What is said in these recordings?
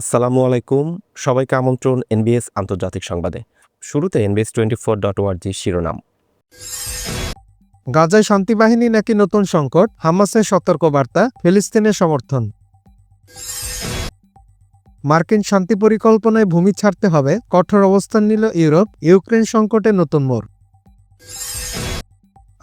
আসসালামু আলাইকুম। সবাইকে আমন্ত্রণ এনবিএস আন্তর্জাতিক সংবাদে। শুরুতে এনবিএস টোয়েন্টি ফোর ডট ওয়ার্জি শিরোনাম। গাজায় শান্তিবাহিনী নাকি নতুন সংকট? হামাসের সতর্কবার্তা, ফিলিস্তিনের সমর্থন। মার্কিন শান্তি পরিকল্পনায় ভূমি ছাড়তে হবে, কঠোর অবস্থান নিল ইউরোপ, ইউক্রেন সংকটে নতুন মোড়।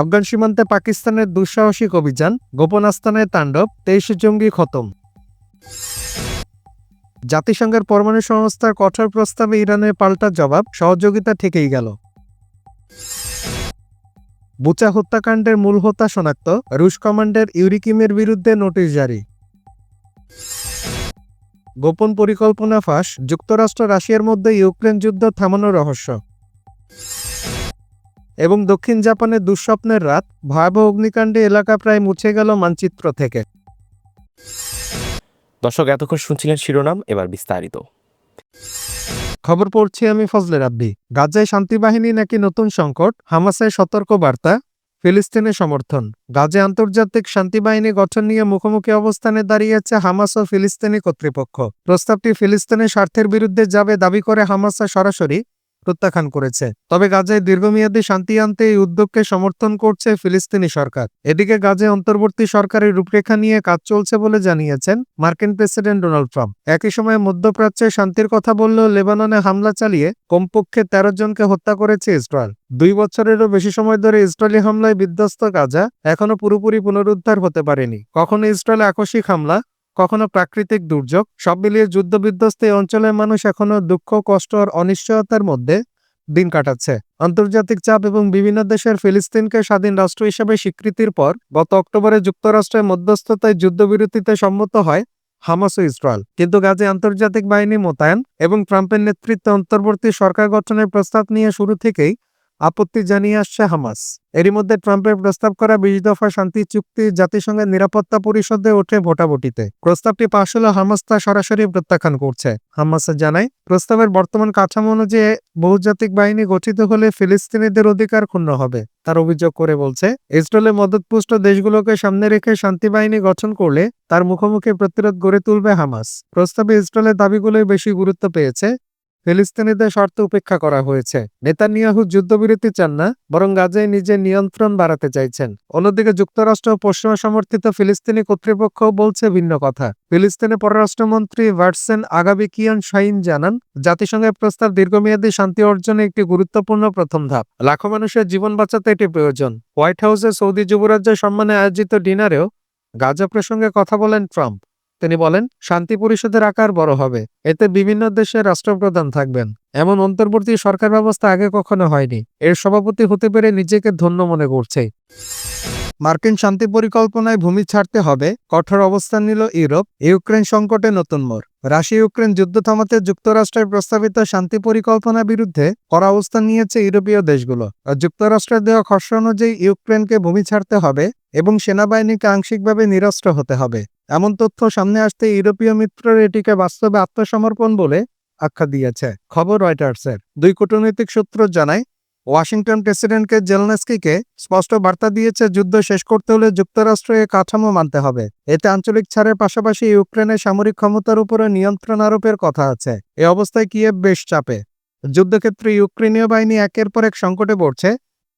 আফগান সীমান্তে পাকিস্তানের দুঃসাহসিক অভিযান, গোপন আস্তানায় তাণ্ডব, তেইশে জঙ্গি খতম। জাতিসংঘের পরমাণু সংস্থার কঠোর প্রস্তাবে ইরানের পাল্টা জবাব সহযোগিতা থেকেই গেল। বুচা হত্যাকাণ্ডের মূল হোতা শনাক্ত রুশ কমান্ডার ইউরিকিমের বিরুদ্ধে নোটিশ জারি। গোপন পরিকল্পনা ফাঁস, যুক্তরাষ্ট্র রাশিয়ার মধ্যে ইউক্রেন যুদ্ধ থামানোর রহস্য। এবং দক্ষিণ জাপানের দুঃস্বপ্নের রাত, ভয়াবহ অগ্নিকাণ্ডে এলাকা প্রায় মুছে গেল মানচিত্র থেকে। দর্শক, এতক্ষণ শুনছিলেন শিরোনাম, এবার বিস্তারিত। খবর পড়ছি আমি ফজলে রাব্বি। গাজায় শান্তিবাহিনী নাকি নতুন সংকট? হামাসের সতর্ক বার্তা ফিলিস্তিনের সমর্থন। গাজে আন্তর্জাতিক শান্তিবাহিনী গঠন নিয়ে মুখোমুখি অবস্থানে দাঁড়িয়েছে হামাস ও ফিলিস্তিনি কর্তৃপক্ষ। প্রস্তাবটি ফিলিস্তিনের স্বার্থের বিরুদ্ধে যাবে দাবি করে হামাসা সরাসরি প্রত্যাখ্যান করেছে। তবে গাজায় দীর্ঘমেয়াদী শান্তি আনতে এই উদ্যোগকে সমর্থন করছে ফিলিস্তিনি সরকার। এদিকে গাজে অন্তর্বর্তী সরকারের রূপরেখা নিয়ে কাজ চলছে বলে জানিয়েছেন মার্কিন প্রেসিডেন্ট ডোনাল্ড ট্রাম্প। একই সময়ে মধ্যপ্রাচ্যে শান্তির কথা বললেও লেবাননে হামলা চালিয়ে কমপক্ষে তেরো জনকে হত্যা করেছে ইসরায়েল। দুই বছরেরও বেশি সময় ধরে ইসরায়েলি হামলায় বিধ্বস্ত গাজা এখনও পুরোপুরি পুনরুদ্ধার হতে পারেনি। কখনো ইসরায়েল আকস্মিক হামলা কখনো প্রাকৃতিক দুর্যোগ, সব মিলিয়ে যুদ্ধবিধ্বস্ত এই অঞ্চলের মানুষ এখনও দুঃখ, কষ্ট আর অনিশ্চয়তার মধ্যে দিন কাটাচ্ছে। আন্তর্জাতিক চাপ এবং বিভিন্ন দেশের ফিলিস্তিনকে স্বাধীন রাষ্ট্র হিসেবে স্বীকৃতির পর গত অক্টোবরে যুক্তরাষ্ট্রের মধ্যস্থতায় যুদ্ধবিরতিতে সম্মত হয় হামাস ও ইসরায়েল। কিন্তু গাজে আন্তর্জাতিক বাহিনী মোতায়েন এবং ট্রাম্পের নেতৃত্বে অন্তর্বর্তী সরকার গঠনের প্রস্তাব নিয়ে শুরু থেকেই আপত্তি জানিয়ে আসছে হামাস। এরই মধ্যে ট্রাম্পের প্রস্তাব করা বিশ দফা শান্তি চুক্তি জাতিসংঘের নিরাপত্তা পরিষদে ওঠে ভোটাভুটিতে। প্রস্তাবটি পাশ হলে হামাস তা সরাসরি প্রত্যাখ্যান করছে। হামাস জানায়, প্রস্তাবের বর্তমান কাঠামো অনুযায়ী বহুজাতিক বাহিনী গঠিত হলে ফিলিস্তিনিদের অধিকার ক্ষুণ্ণ হবে। তার অভিযোগ করে বলছে, ইসরায়েলের মদতপুষ্ট দেশগুলোকে সামনে রেখে শান্তি বাহিনী গঠন করলে তার মুখোমুখি প্রতিরোধ গড়ে তুলবে হামাস। প্রস্তাবে ইসরায়েলের দাবিগুলোই বেশি গুরুত্ব পেয়েছে। ফিলিস্তিনিদের শর্ত উপেক্ষা করা হয়েছে। নেতানিয়াহু যুদ্ধবিরতি চান না, বরং গাজায় নিজের নিয়ন্ত্রণ বাড়াতে চাইছেন। অন্যদিকে যুক্তরাষ্ট্র ও পশ্চিমা সমর্থিত ফিলিস্তিনি কর্তৃপক্ষ বলছে ভিন্ন কথা। ফিলিস্তিনের পররাষ্ট্রমন্ত্রী ভার্সেন আগাবিকিয়ান শাইন জানান, জাতিসংঘের প্রস্তাব দীর্ঘমেয়াদী শান্তি অর্জনে একটি গুরুত্বপূর্ণ প্রথম ধাপ। লাখো মানুষের জীবন বাঁচাতে এটি প্রয়োজন। হোয়াইট হাউসে সৌদি যুবরাজ্যের সম্মানে আয়োজিত ডিনারেও গাজা প্রসঙ্গে কথা বলেন ট্রাম্প। তিনি বলেন, শান্তি পরিষদের আকার বড় হবে। এতে বিভিন্ন দেশের রাষ্ট্রপ্রধান থাকবেন। এমন অন্তর্বর্তী সরকার ব্যবস্থা আগে কখনো হয়নি। এর সভাপতি হতে পেরে নিজেকে ধন্য মনে করছে। মার্কিন শান্তি পরিকল্পনায় ভূমি ছাড়তে হবে, কঠোর অবস্থান নিল ইউরোপ, ইউক্রেন সংকটে নতুন মোড়। রাশিয়া ইউক্রেন যুদ্ধ থামাতে যুক্তরাষ্ট্রের প্রস্তাবিত শান্তি পরিকল্পনার বিরুদ্ধে কড়া অবস্থান নিয়েছে ইউরোপীয় দেশগুলো। যুক্তরাষ্ট্রের দেওয়া খসড়া অনুযায়ী ইউক্রেনকে ভূমি ছাড়তে হবে এবং সেনাবাহিনীকে আংশিকভাবে নিরস্ত্র হতে হবে। এমন তথ্য সামনে আসতে ইউরোপীয় মিত্ররা এটিকে বাস্তবে আত্মসমর্পণ বলে আখ্যা দিয়েছে। খবর রয়টার্সের। দুই কূটনৈতিক সূত্র জানায় ওয়াশিংটন প্রেসিডেন্টকে জেলনেস্কিকে স্পষ্ট বার্তা দিয়েছে যুদ্ধ শেষ করতে হলে যুক্তরাষ্ট্র এ কাঠামো মানতে হবে। এতে আঞ্চলিক ছাড়ের পাশাপাশি ইউক্রেনের সামরিক ক্ষমতার উপরে নিয়ন্ত্রণ আরোপের কথা আছে। এ অবস্থায় কিয়েভ বেশ চাপে। যুদ্ধক্ষেত্রে ইউক্রেনীয় বাহিনী একের পর এক সংকটে পড়ছে,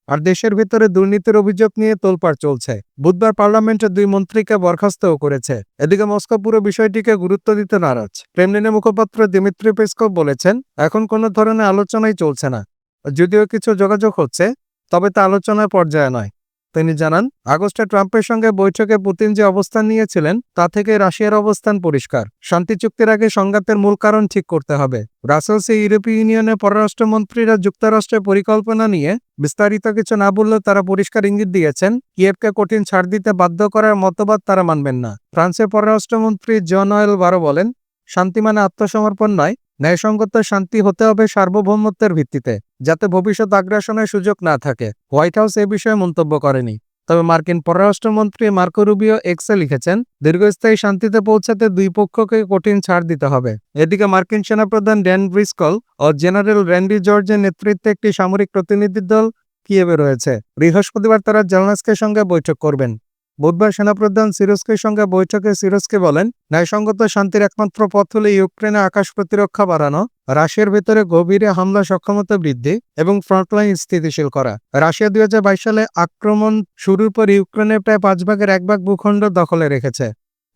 আর দেশের ভিতরে দুর্নীতির অভিযোগ নিয়ে তোলপাড় চলছে। বুধবার পার্লামেন্টের দুই মন্ত্রীকে বরখাস্তও করেছে। এদিকে মস্কো পুরো বিষয়টিকে গুরুত্ব দিতে নারাজ। ক্রেমলিনের মুখপাত্র দিমিত্রি পেসকভ বলেছেন, এখন কোনো ধরনের আলোচনাই চলছে না। যদিও কিছু যোগাযোগ হচ্ছে, তবে তা আলোচনার পর্যায়ে নয়। তিনি জানান, আগস্টে ট্রাম্পের সঙ্গে বৈঠকে পুতিন যে অবস্থান নিয়েছিলেন, তা থেকে রাশিয়ার অবস্থান পরিষ্কার। শান্তি চুক্তির আগে সংঘাতের মূল কারণ ঠিক করতে হবে। ব্রাসেলসে ইউরোপীয় ইউনিয়নের পররাষ্ট্রমন্ত্রীরা যুক্তরাষ্ট্রের পরিকল্পনা নিয়ে বিস্তারিত কিছু না বললেও তারা পরিষ্কার ইঙ্গিত দিয়েছেন, কিয়েভকে কঠিন ছাড় দিতে বাধ্য করার মতবাদ তারা মানবেন না। ফ্রান্সের পররাষ্ট্রমন্ত্রী জন অয়েল বারো বলেন শান্তি মানে আত্মসমর্পণ নয়, ন্যায়সঙ্গত শান্তি হতে হবে সার্বভৌমত্বের ভিত্তিতে, যাতে ভবিষ্যৎ আগ্রাসনের সুযোগ না থাকে। হোয়াইট হাউস এ বিষয়ে মন্তব্য করেনি। তবে মার্কিন পররাষ্ট্রমন্ত্রী মার্কো রুবিও এক্সে লিখেছেন, দীর্ঘস্থায়ী শান্তিতে পৌঁছাতে দুই পক্ষকে কঠিন ছাড় দিতে হবে। এদিকে মার্কিন সেনাপ্রধান ড্যান ব্রিসকল ও জেনারেল র্যান্ডি জর্জের নেতৃত্বে একটি সামরিক প্রতিনিধি দল কিয়েভে রয়েছে। বৃহস্পতিবার তারা জেলনাসকের সঙ্গে বৈঠক করবেন। বুধবার সেনাপ্রধান সিরোস্কের সঙ্গে বৈঠকে সিরোস্কে বলেন, ন্যায়সঙ্গত শান্তির একমাত্র পথ হলে ইউক্রেনে আকাশ প্রতিরক্ষা বাড়ানো, রাশিয়ার ভেতরে গভীরে হামলা সক্ষমতা বৃদ্ধি এবং ফ্রন্টলাইন স্থিতিশীল করা। রাশিয়া দুই হাজার বাইশ সালে আক্রমণ শুরুর পর ইউক্রেনের প্রায় পাঁচ ভাগের এক ভাগ ভূখণ্ড দখলে রেখেছে।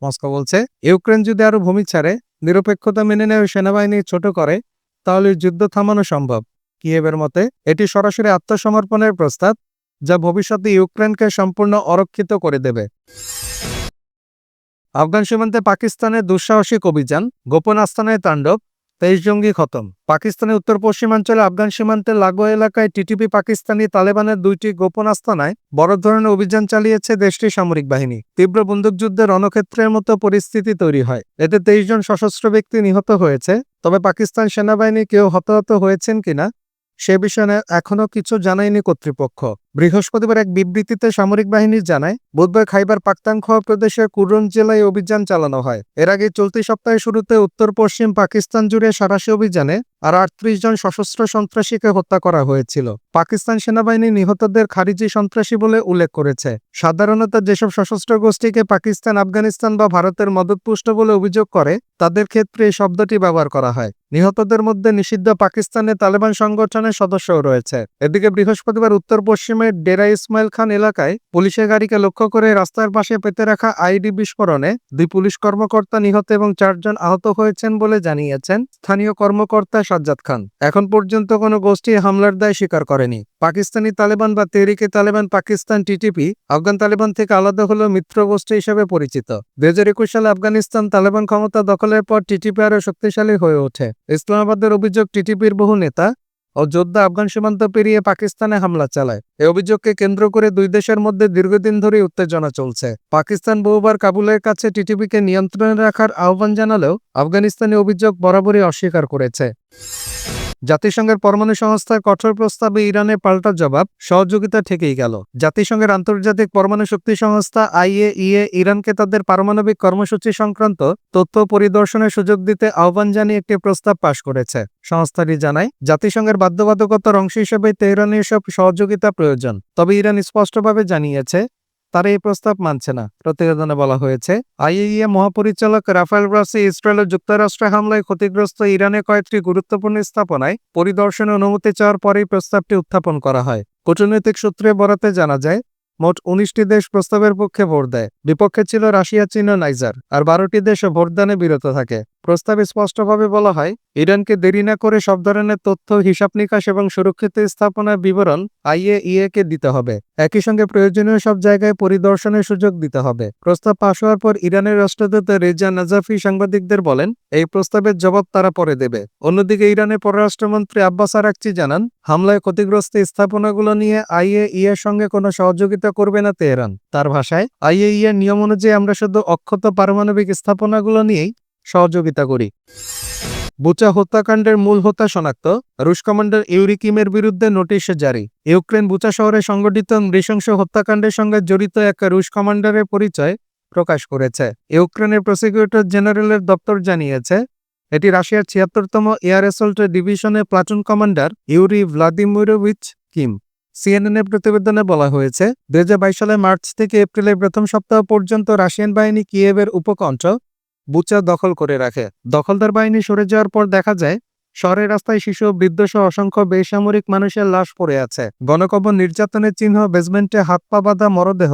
মস্কো বলছে, ইউক্রেন যদি আরও ভূমি ছাড়ে, নিরপেক্ষতা মেনে নেয় সেনাবাহিনী ছোট করে, তাহলে যুদ্ধ থামানো সম্ভব। কিয়েভের মতে, এটি সরাসরি আত্মসমর্পণের প্রস্তাব যা ভবিষ্যতে ইউক্রেনকে সম্পূর্ণ অরক্ষিত করে দেবে। আফগান সীমান্তে পাকিস্তানের দুঃসাহসিক অভিযান, গোপন আস্তানায় তাণ্ডব, তেইশ জঙ্গি খতম। পাকিস্তানের উত্তর পশ্চিমাঞ্চলে আফগান সীমান্তের লাগোয়া এলাকায় টিটিপি পাকিস্তানি তালেবানের দুইটি গোপন আস্তানায় বড় ধরনের অভিযান চালিয়েছে দেশটির সামরিক বাহিনী। তীব্র বন্দুকযুদ্ধের রণক্ষেত্রের মতো পরিস্থিতি তৈরি হয়। এতে তেইশ জন সশস্ত্র ব্যক্তি নিহত হয়েছে, তবে পাকিস্তান সেনাবাহিনী কেউ হতাহত হয়েছেন কিনা, সে বিষয়ে এখনও কিছু জানায়নি কর্তৃপক্ষ। বৃহস্পতিবার এক বিবৃতিতে সামরিক বাহিনী জানায়, বুধবার খাইবার পাক্তানখোয়া প্রদেশের কুরন জেলায় অভিযান চালানো হয়। এর আগে চলতি সপ্তাহে শুরুতে উত্তর পশ্চিম পাকিস্তান জুড়ে সারাশি অভিযানে আর আটত্রিশ জন সশস্ত্র সন্ত্রাসীকে হত্যা করা হয়েছিল। পাকিস্তান সেনাবাহিনী নিহতদের খারিজি সন্ত্রাসী বলে উল্লেখ করেছে। সাধারণত যেসব সশস্ত্র গোষ্ঠীকে পাকিস্তান, আফগানিস্তান বা ভারতের মদতপুষ্ট বলে অভিযোগ করে, তাদের ক্ষেত্রে এই শব্দটি ব্যবহার করা হয়। নিহতদের মধ্যে নিষিদ্ধ পাকিস্তানের তালেবান সংগঠনের সদস্যও রয়েছে। এদিকে বৃহস্পতিবার উত্তর পশ্চিমের ডেরা ইসমাইল খান এলাকায় পুলিশের গাড়িকে লক্ষ্য করে রাস্তার পাশে পেতে রাখা আইডি বিস্ফোরণে দুই পুলিশ কর্মকর্তা নিহত এবং চারজন আহত হয়েছেন বলে জানিয়েছেন স্থানীয় কর্মকর্তা সাজ্জাদ খান। এখন পর্যন্ত কোনো গোষ্ঠী হামলার দায় স্বীকার করেনি। পাকিস্তানি তালেবান বা তেহরিকে তালেবান পাকিস্তান টিটিপি, আফগান তালেবান থেকে আলাদা হলেও মিত্র গোষ্ঠী হিসেবে পরিচিত। দুই হাজার একুশ সালে আফগানিস্তান তালেবান ক্ষমতা দখলের পর টিটিপি আরও শক্তিশালী হয়ে ওঠে। ইসলামাবাদের অভিযোগ, টিটিপির বহু নেতা যোদ্ধা আফগান সীমান্ত পেরিয়ে পাকিস্তানে হামলা চালায়। এ অভিযোগকে কেন্দ্র করে দুই দেশের মধ্যে দীর্ঘদিন ধরে উত্তেজনা চলছে। পাকিস্তান বহুবার কাবুলের কাছে টিটিপিকে নিয়ন্ত্রণে রাখার আহ্বান জানালেও আফগানিস্তানি অভিযোগ বরাবরই অস্বীকার করেছে। জাতিসংঘের পরমাণু সংস্থার কঠোর প্রস্তাবে ইরানের পাল্টা জবাব সহযোগিতা থেকেই গেল। জাতিসংঘের আন্তর্জাতিক পরমাণু শক্তি সংস্থা আইএইএ ইরানকে তাদের পারমাণবিক কর্মসূচি সংক্রান্ত তথ্য পরিদর্শনের সুযোগ দিতে আহ্বান জানিয়ে একটি প্রস্তাব পাশ করেছে। সংস্থাটি জানায়, জাতিসংঘের বাধ্যবাধকতার অংশ হিসেবে তেহরানের সব সহযোগিতা প্রয়োজন, তবে ইরান স্পষ্টভাবে জানিয়েছে তারা এই প্রস্তাব মানছে না। প্রতিবেদনে বলা হয়েছে, আইএইএ মহাপরিচালক রাফায়েল ব্রাসি ইসরায়েলের যুক্তরাষ্ট্রে হামলায় ক্ষতিগ্রস্ত ইরানে কয়েকটি গুরুত্বপূর্ণ স্থাপনায় পরিদর্শনের অনুমতি চাওয়ার পরেই প্রস্তাবটি উত্থাপন করা হয়। কূটনৈতিক সূত্রে বরাতে জানা যায়, মোট উনিশটি দেশ প্রস্তাবের পক্ষে ভোট দেয়। বিপক্ষে ছিল রাশিয়া, চীন ও নাইজার, আর বারোটি দেশ ভোটদানে বিরত থাকে। প্রস্তাবে স্পষ্টভাবে বলা হয়, ইরানকে দেরি না করে সব ধরনের তথ্য, হিসাব নিকাশ এবং সুরক্ষিত স্থাপনার বিবরণ আইএইএ কে দিতে হবে। একই সঙ্গে প্রয়োজনীয় সব জায়গায় পরিদর্শনের সুযোগ দিতে হবে। প্রস্তাব পাশ হওয়ার পর ইরানের রাষ্ট্রদূত রেজা নাজাফি সাংবাদিকদের বলেন, এই প্রস্তাবের জবাব তারা পরে দেবে। অন্যদিকে ইরানের পররাষ্ট্রমন্ত্রী আব্বাস আরাকচি জানান, হামলায় ক্ষতিগ্রস্ত স্থাপনাগুলো নিয়ে আইএইএ এর সঙ্গে কোনো সহযোগিতা করবে না তেহরান। তার ভাষায় এর নিয়ম অনুযায়ী আমরা শুধু অক্ষত পারমাণবিক স্থাপনাগুলো নিয়েই সহযোগিতা করি। বুচা হত্যাকাণ্ডের মূল হত্যা শনাক্ত, রুশ কমান্ডার ইউরিকিমের বিরুদ্ধে নোটিশ জারি। ইউক্রেন বুচা শহরে সংগঠিত নৃশংস হত্যাকাণ্ডের সঙ্গে জড়িত এক রুশ কমান্ডারের পরিচয় প্রকাশ করেছে। ইউক্রেনের প্রসিকিউটর জেনারেলের দপ্তর জানিয়েছে, এটি রাশিয়ার ছিয়াত্তরতম এয়ার অ্যাসল্ট ডিভিশনের platoon commander Yuri Vladimirovich Kim. সিএনএনের প্রতিবেদনে বলা হয়েছে, দুই সালে মার্চ থেকে এপ্রিলের প্রথম সপ্তাহ পর্যন্ত রাশিয়ান বাহিনী কিয়েভের উপকণ্ঠ বুচা দখল করে রাখে। দখলদার বাহিনী সরে যাওয়ার পর দেখা যায়, শহরের রাস্তায় শিশু বৃদ্ধ সহ অসংখ্য বেসামরিক মানুষের লাশ পড়ে আছে। গণকবর নির্যাতনের চিহ্ন, বেসমেন্টে হাত পা বাঁধা মরদেহ,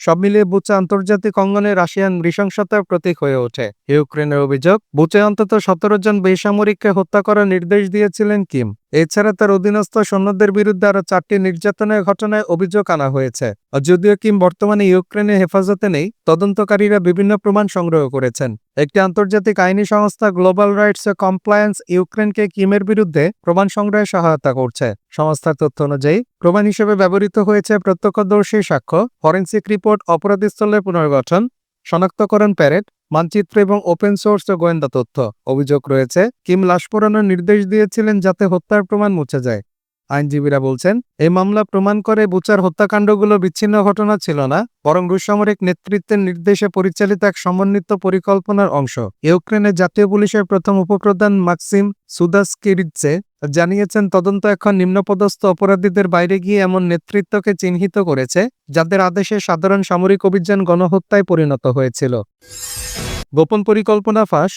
সব মিলিয়ে বুচা আন্তর্জাতিক অঙ্গনে রাশিয়ান নৃশংসতার প্রতীক হয়ে ওঠে। ইউক্রেনের অভিযোগ বুচে অন্তত সতেরো জন বেসামরিককে হত্যা করার নির্দেশ দিয়েছিলেন কিম। এছাড়া তার অধীনস্থ সৈন্যদের বিরুদ্ধে আরও চারটি নির্যাতনের ঘটনায় অভিযোগ আনা হয়েছে। যদিও কিম বর্তমানে ইউক্রেনের হেফাজতে নেই, তদন্তকারীরা বিভিন্ন প্রমাণ সংগ্রহ করেছেন। একটি আন্তর্জাতিক আইনি সংস্থা গ্লোবাল রাইটস কমপ্লায়েন্স ইউক্রেনকে কিমের বিরুদ্ধে প্রমাণ সংগ্রহে সহায়তা করছে। সংস্থার তথ্য অনুযায়ী, প্রমাণ হিসেবে ব্যবহৃত হয়েছে প্রত্যক্ষদর্শী সাক্ষ্য, ফরেন্সিক রিপোর্ট, অপরাধস্থলের পুনর্গঠন শনাক্তকরণ প্যারেড, মানচিত্র এবং ওপেন সোর্স ও গোয়েন্দা তথ্য। অভিযোগ রয়েছে, কিম লাশ পোড়ানোর নির্দেশ দিয়েছিলেন যাতে হত্যার প্রমাণ মুছে যায়। আইনজীবীরা বলছেন, এই মামলা প্রমাণ করে বুচার হত্যাকাণ্ডগুলো বিচ্ছিন্ন ঘটনা ছিল না, বরং রুশ সামরিক নেতৃত্বের নির্দেশে পরিচালিত এক সমন্বিত পরিকল্পনার অংশ। ইউক্রেনের জাতীয় পুলিশের প্রথম উপপ্রধান মাক্সিম সুদাসকিরিৎসে জানিয়েছেন, তদন্ত এখন নিম্নপদস্থ অপরাধীদের বাইরে গিয়ে এমন নেতৃত্বকে চিহ্নিত করেছে, যাদের আদেশে সাধারণ সামরিক অভিযান গণহত্যায় পরিণত হয়েছিল। গোপন পরিকল্পনা ফাঁস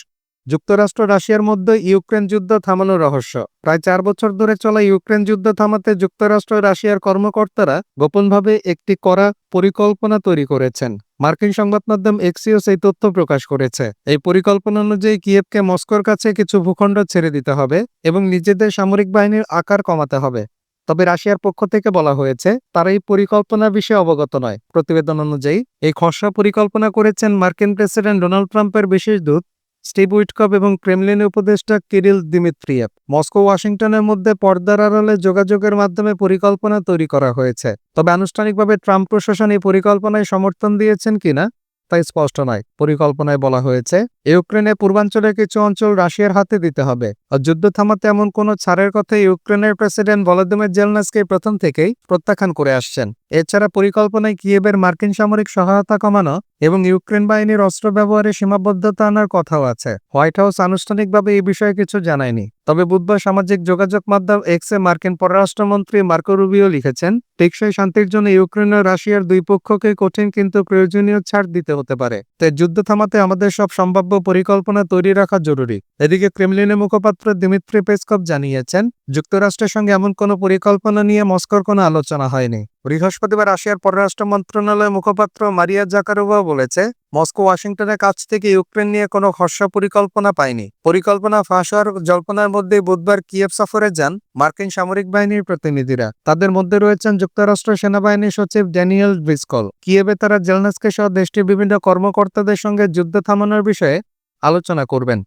যুক্তরাষ্ট্র, রাশিয়ার মধ্যে ইউক্রেন যুদ্ধ থামানোর রহস্য। প্রায় চার বছর ধরে চলা ইউক্রেন যুদ্ধ থামাতে যুক্তরাষ্ট্র, রাশিয়ার কর্মকর্তারা গোপনভাবে একটি করা পরিকল্পনা তৈরি করেছেন। মার্কিন সংবাদ মাধ্যম এক্সিওস এই তথ্য প্রকাশ করেছে। এই পরিকল্পনা অনুযায়ী কিয়েভকে মস্কোর কাছে কিছু ভূখণ্ড ছেড়ে দিতে হবে এবং নিজেদের সামরিক বাহিনীর আকার কমাতে হবে। তবে রাশিয়ার পক্ষ থেকে বলা হয়েছে, তারা এই পরিকল্পনার বিষয়ে অবগত নয়। প্রতিবেদন অনুযায়ী, এই খসড়া পরিকল্পনা করেছেন মার্কিন প্রেসিডেন্ট ডোনাল্ড ট্রাম্পের বিশেষ দূত স্টিভ উইটকপ এবং ক্রেমলিন উপদেষ্টা কিরিল দিমিত্রিয়েভ। মস্কো, ওয়াশিংটনের মধ্যে পর্দার আড়ালে যোগাযোগের মাধ্যমে পরিকল্পনা তৈরি করা হয়েছে। তবে আনুষ্ঠানিকভাবে ট্রাম্প প্রশাসন এই পরিকল্পনায় সমর্থন দিয়েছেন কিনা তা স্পষ্ট নয়। পরিকল্পনায় বলা হয়েছে, ইউক্রেনে পূর্বাঞ্চলের কিছু অঞ্চল রাশিয়ার হাতে দিতে হবে। আর যুদ্ধ থামাতে এমন কোনো ছাড়ের কথা ইউক্রেনের প্রেসিডেন্ট ভলোদিমির জেলনাসকে প্রথম থেকেই প্রত্যাখ্যান করে আসছেন। এছাড়া পরিকল্পনায় কিয়েবের মার্কিন সামরিক সহায়তা কমানো এবং ইউক্রেন বাহিনীর অস্ত্র ব্যবহারে সীমাবদ্ধতা আনার কথাও আছে। হোয়াইট হাউস আনুষ্ঠানিকভাবে এই বিষয়ে কিছু জানায়নি। তবে বুধবার সামাজিক যোগাযোগ মাধ্যম এক্সে মার্কিন পররাষ্ট্রমন্ত্রী মার্কো রুবিও লিখেছেন, টেকসই শান্তির জন্য ইউক্রেন ও রাশিয়ার দুই পক্ষকে কঠিন কিন্তু প্রয়োজনীয় ছাড় দিতে হতে পারে। তাই যুদ্ধ থামাতে আমাদের সব সম্ভাব্য পরিকল্পনা তৈরি রাখা জরুরি। এদিকে ক্রেমলিনের মুখপাত্র দিমিত্রি পেসকপ জানিয়েছেন, যুক্তরাষ্ট্রের সঙ্গে এমন কোনো পরিকল্পনা নিয়ে মস্কোর কোনো আলোচনা হয়নি। বৃহস্পতিবার রাশিয়ার পররাষ্ট্র মন্ত্রণালয়ের মুখপাত্র মারিয়া জাকারোভা বলেছে, মস্কো ওয়াশিংটনের কাছ থেকে ইউক্রেন নিয়ে কোনো খসড়া পরিকল্পনা পায়নি। পরিকল্পনা ফাঁস হওয়ার জল্পনার মধ্যে বুধবার কিয়েভ সফরে যান মার্কিন সামরিক বাহিনীর প্রতিনিধিরা। তাদের মধ্যে রয়েছেন যুক্তরাষ্ট্র সেনাবাহিনী সচিব ড্যানিয়েল ব্রিসকল। কিয়েভে তারা জেলনাসকে সহ দেশটির বিভিন্ন কর্মকর্তাদের সঙ্গে যুদ্ধ থামানোর বিষয়ে আলোচনা করবেন।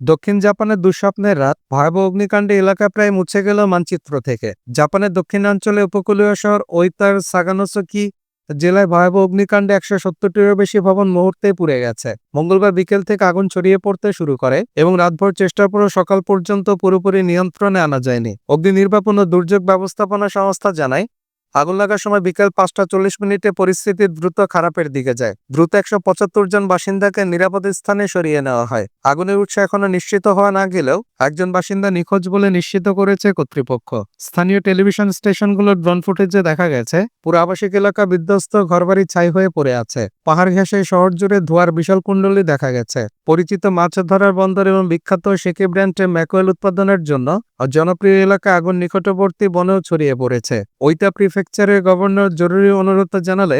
দক্ষিণ জাপানের দুঃস্বপ্নের রাত ভয়াবহ অগ্নিকাণ্ডে এলাকা প্রায় মুছে গেল মানচিত্র থেকে। জাপানের দক্ষিণাঞ্চলে উপকূলীয় শহর ওইতার সাগানোসকি জেলায় ভয়াবহ অগ্নিকাণ্ডে একশো সত্তরটিরও বেশি ভবন মুহূর্তে পুড়ে গেছে। মঙ্গলবার বিকেল থেকে আগুন ছড়িয়ে পড়তে শুরু করে এবং রাতভর চেষ্টার পরও সকাল পর্যন্ত পুরোপুরি নিয়ন্ত্রণে আনা যায়নি। অগ্নি নির্বাপন ও দুর্যোগ ব্যবস্থাপনা সংস্থা জানায় আগুন লাগার সময় বিকেল পাঁচটা চল্লিশ মিনিটে পরিস্থিতি দ্রুত খারাপের দিকে যায়। দ্রুত একশো পঁচাত্তর জন বাসিন্দাকে নিরাপদ স্থানে সরিয়ে নেওয়া হয়। আগুনের উৎস এখনও নিশ্চিত হওয়া না গেলেও একজন বাসিন্দা নিখোঁজ বলে নিশ্চিত করেছে কর্তৃপক্ষ। স্থানীয় টেলিভিশন স্টেশনগুলোর ড্রোন ফুটেজে দেখা গেছে, পুরো আবাসিক এলাকা বিধ্বস্ত, ঘরবাড়ি ছাই হয়ে পড়ে আছে। পাহাড় ঘেঁষে শহর জুড়ে ধোয়ার বিশাল কুণ্ডলী দেখা গেছে। পরিচিত মাছ ধরার বন্দর এবং বিখ্যাত শেকি ব্র্যান্ডে ম্যাকোয়েল উৎপাদনের জন্য জনপ্রিয় এলাকা আগুন নিকটবর্তী বনেও ছড়িয়ে পড়েছে। ওইটা প্রিফেকচারের গভর্নর জরুরি অনুরোধ জানালে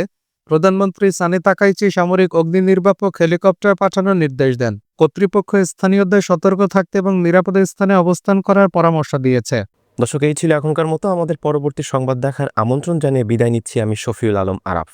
প্রধানমন্ত্রী সানি তাকাইচি সামরিক অগ্নি নির্বাপক হেলিকপ্টার পাঠানোর নির্দেশ দেন। কর্তৃপক্ষ স্থানীয়দের সতর্ক থাকতে এবং নিরাপদে স্থানে অবস্থান করার পরামর্শ দিয়েছে। দর্শক, এই ছিল এখনকার মতো। আমাদের পরবর্তী সংবাদ দেখার আমন্ত্রণ জানিয়ে বিদায় নিচ্ছি আমি শফিউল আলম আরাফ।